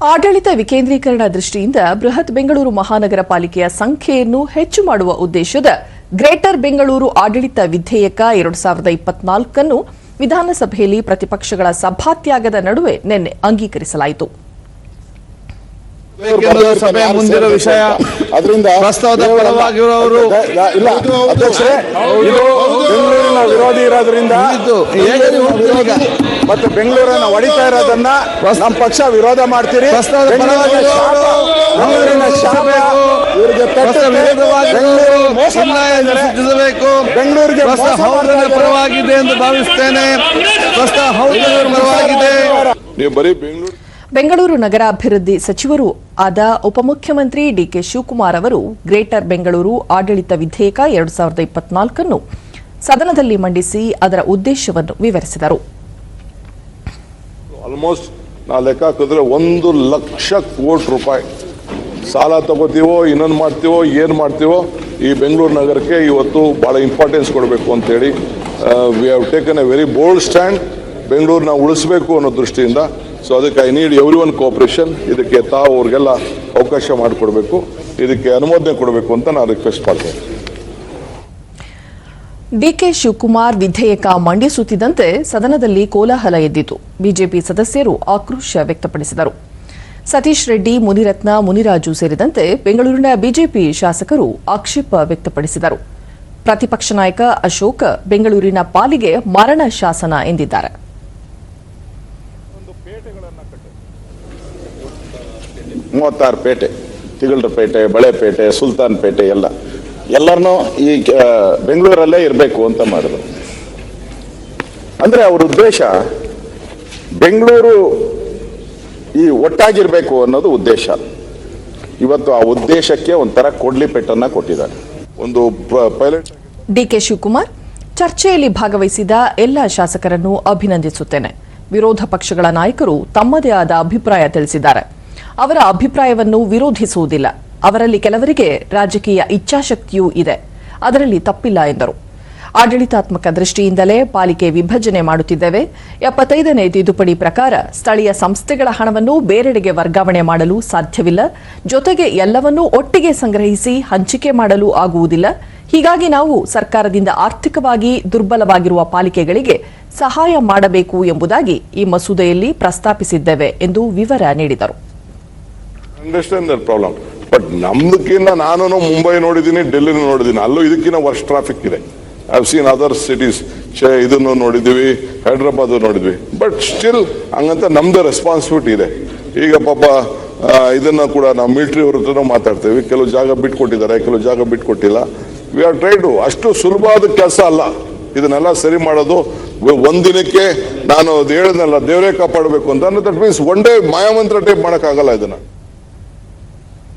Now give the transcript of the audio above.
ಆಡಳಿತ ವಿಕೇಂದ್ರೀಕರಣ ದೃಷ್ಟಿಯಿಂದ ಬೃಹತ್ ಬೆಂಗಳೂರು ಮಹಾನಗರ ಪಾಲಿಕೆಯ ಸಂಖ್ಯೆಯನ್ನು ಹೆಚ್ಚು ಮಾಡುವ ಉದ್ದೇಶದ ಗ್ರೇಟರ್ ಬೆಂಗಳೂರು ಆಡಳಿತ ವಿಧೇಯಕ ಎರಡು ಸಾವಿರದ ಇಪ್ಪತ್ನಾಲ್ಕನ್ನು ವಿಧಾನಸಭೆಯಲ್ಲಿ ಪ್ರತಿಪಕ್ಷಗಳ ಸಭಾತ್ಯಾಗದ ನಡುವೆ ನಿನ್ನೆ ಅಂಗೀಕರಿಸಲಾಯಿತು. ವಿರೋಧಿ. ಮತ್ತು ಬೆಂಗಳೂರನ್ನ ಹೊಡಿತಾ ಇರೋದನ್ನ ನಮ್ಮ ಪಕ್ಷ ವಿರೋಧ ಮಾಡ್ತೀರಿ. ಬೆಂಗಳೂರಿಗೆ. ಪರವಾಗಿದೆ ಎಂದು ಭಾವಿಸ್ತೇನೆ ಪ್ರಸ್ತಾವ ಪರವಾಗಿದೆ. ನೀವು ಬರೀ ಬೆಂಗಳೂರು ಬೆಂಗಳೂರು ನಗರಾಭಿವೃದ್ಧಿ ಸಚಿವರು ಆದ ಉಪಮುಖ್ಯಮಂತ್ರಿ ಡಿಕೆ ಶಿವಕುಮಾರ್ ಅವರು ಗ್ರೇಟರ್ ಬೆಂಗಳೂರು ಆಡಳಿತ ವಿಧೇಯಕ ಎರಡು ಸಾವಿರದ ಇಪ್ಪತ್ನಾಲ್ಕನ್ನು ಸದನದಲ್ಲಿ ಮಂಡಿಸಿ ಅದರ ಉದ್ದೇಶವನ್ನು ವಿವರಿಸಿದರು. ಆಲ್ಮೋಸ್ಟ್ ನಾ ಲೆಕ್ಕ ಹಾಕಿದ್ರೆ ಒಂದು ಲಕ್ಷ ಕೋಟಿ ರೂಪಾಯಿ. ಸಾಲ ತಗೋತೀವೋ, ಇನ್ನೊಂದು ಮಾಡ್ತೀವೋ, ಏನು ಮಾಡ್ತೀವೋ, ಈ ಬೆಂಗಳೂರು ನಗರಕ್ಕೆ ಇವತ್ತು ಭಾಳ ಇಂಪಾರ್ಟೆನ್ಸ್ ಕೊಡಬೇಕು ಅಂತೇಳಿ we have taken a very bold stand ಬೆಂಗಳೂರನ್ನ ಉಳಿಸಬೇಕು ಅನ್ನೋ ದೃಷ್ಟಿಯಿಂದ. ಸೊ ಅದಕ್ಕೆ I need every one cooperation ಇದಕ್ಕೆ ತಾವು ಅವ್ರಿಗೆಲ್ಲ ಅವಕಾಶ ಮಾಡಿಕೊಡ್ಬೇಕು. ಇದಕ್ಕೆ ಅನುಮೋದನೆ ಕೊಡಬೇಕು ಅಂತ ನಾನು ರಿಕ್ವೆಸ್ಟ್ ಮಾಡ್ತೇನೆ. ಡಿಕೆ ಶಿವಕುಮಾರ್ ವಿಧೇಯಕ ಮಂಡಿಸುತ್ತಿದ್ದಂತೆ ಸದನದಲ್ಲಿ ಕೋಲಾಹಲ ಎದ್ದಿತು. ಬಿಜೆಪಿ ಸದಸ್ಯರು ಆಕ್ರೋಶ ವ್ಯಕ್ತಪಡಿಸಿದರು. ಸತೀಶ್ ರೆಡ್ಡಿ, ಮುನಿರತ್ನ, ಮುನಿರಾಜು ಸೇರಿದಂತೆ ಬೆಂಗಳೂರಿನ ಬಿಜೆಪಿ ಶಾಸಕರು ಆಕ್ಷೇಪ ವ್ಯಕ್ತಪಡಿಸಿದರು. ಪ್ರತಿಪಕ್ಷ ನಾಯಕ ಅಶೋಕ್ ಬೆಂಗಳೂರಿನ ಪಾಲಿಗೆ ಮರಣ ಶಾಸನ ಎಂದಿದ್ದಾರೆ. ಪೇಟೆ ಬಳೆಪೇಟೆ ಸುಲ್ತಾನ್ ಪೇಟೆ ಎಲ್ಲ. ಎಲ್ಲರನ್ನೂ ಈ ಬೆಂಗಳೂರಲ್ಲೇ ಇರಬೇಕು ಅಂತ ಮಾಡಿದ್ರು. ಅಂದ್ರೆ ಅವ್ರ ಉದ್ದೇಶ ಬೆಂಗಳೂರು ಈ ಒಟ್ಟಾಗಿರಬೇಕು ಅನ್ನೋದು ಉದ್ದೇಶ. ಇವತ್ತು ಆ ಉದ್ದೇಶಕ್ಕೆ ಒಂಥರ ಕೊಡ್ಲಿ ಪೆಟ್ಟನ್ನ ಕೊಟ್ಟಿದ್ದಾರೆ. ಒಂದು ಪೈಲಟ್ ಡಿ ಕೆ ಶಿವಕುಮಾರ್, ಚರ್ಚೆಯಲ್ಲಿ ಭಾಗವಹಿಸಿದ ಎಲ್ಲ ಶಾಸಕರನ್ನು ಅಭಿನಂದಿಸುತ್ತೇನೆ. ವಿರೋಧ ಪಕ್ಷಗಳ ನಾಯಕರು ತಮ್ಮದೇ ಆದ ಅಭಿಪ್ರಾಯ ತಿಳಿಸಿದ್ದಾರೆ. ಅವರ ಅಭಿಪ್ರಾಯವನ್ನು ವಿರೋಧಿಸುವುದಿಲ್ಲ. ಅವರಲ್ಲಿ ಕೆಲವರಿಗೆ ರಾಜಕೀಯ ಇಚ್ಛಾಶಕ್ತಿಯೂ ಇದೆ. ಅದರಲ್ಲಿ ತಪ್ಪಿಲ್ಲ ಎಂದರು. ಆಡಳಿತಾತ್ಮಕ ದೃಷ್ಟಿಯಿಂದಲೇ ಪಾಲಿಕೆ ವಿಭಜನೆ ಮಾಡುತ್ತಿದ್ದೇವೆ. ಎಪ್ಪತ್ತೈದನೇ ತಿದ್ದುಪಡಿ ಪ್ರಕಾರ ಸ್ಥಳೀಯ ಸಂಸ್ಥೆಗಳ ಹಣವನ್ನು ಬೇರೆಡೆಗೆ ವರ್ಗಾವಣೆ ಮಾಡಲು ಸಾಧ್ಯವಿಲ್ಲ. ಜೊತೆಗೆ ಎಲ್ಲವನ್ನೂ ಒಟ್ಟಿಗೆ ಸಂಗ್ರಹಿಸಿ ಹಂಚಿಕೆ ಮಾಡಲು ಆಗುವುದಿಲ್ಲ. ಹೀಗಾಗಿ ನಾವು ಸರ್ಕಾರದಿಂದ ಆರ್ಥಿಕವಾಗಿ ದುರ್ಬಲವಾಗಿರುವ ಪಾಲಿಕೆಗಳಿಗೆ ಸಹಾಯ ಮಾಡಬೇಕು ಎಂಬುದಾಗಿ ಈ ಮಸೂದೆಯಲ್ಲಿ ಪ್ರಸ್ತಾಪಿಸಿದ್ದೇವೆ ಎಂದು ವಿವರ ನೀಡಿದರು. ಬಟ್ ನಮ್ದಕ್ಕಿಂತ ನಾನು ಮುಂಬೈ ನೋಡಿದ್ದೀನಿ ಡೆಲ್ಲಿ ನೋಡಿದ್ದೀನಿ. ಅಲ್ಲೂ ಇದಕ್ಕಿಂತ ವರ್ಷ ಟ್ರಾಫಿಕ್ ಇದೆ. ಐ ಸೀನ್ ಅದರ್ ಸಿಟೀಸ್ ಇದನ್ನು ನೋಡಿದ್ದೀವಿ, ಹೈದ್ರಾಬಾದ್ ನೋಡಿದ್ವಿ. ಬಟ್ ಸ್ಟಿಲ್ ಹಂಗಂತ ನಮ್ದು ರೆಸ್ಪಾನ್ಸಿಬಿಲಿಟಿ ಇದೆ. ಈಗ ಪಾಪ ಇದನ್ನ ಕೂಡ ನಾವು ಮಿಲಿಟರಿ ಅವ್ರ ಮಾತಾಡ್ತೀವಿ. ಕೆಲವು ಜಾಗ ಬಿಟ್ಕೊಟ್ಟಿದ್ದಾರೆ, ಕೆಲವು ಜಾಗ ಬಿಟ್ಕೊಟ್ಟಿಲ್ಲ. ವಿ ಆರ್ ಟ್ರೈ ಟು ಅಷ್ಟು ಸುಲಭವಾದ ಕೆಲಸ ಅಲ್ಲ. ಇದನ್ನೆಲ್ಲ ಸರಿ ಮಾಡೋದು ಒಂದಿನಕ್ಕೆ ನಾನು ಅದು ಹೇಳಿದ್ನಲ್ಲ ದೇವರೇ ಕಾಪಾಡಬೇಕು ಅಂತ. ದಟ್ ಮೀನ್ಸ್ ಒನ್ ಡೇ ಮಾಯಾಮಂತ್ರ ಟೈಪ್ ಮಾಡೋಕ್ಕಾಗಲ್ಲ ಇದನ್ನ.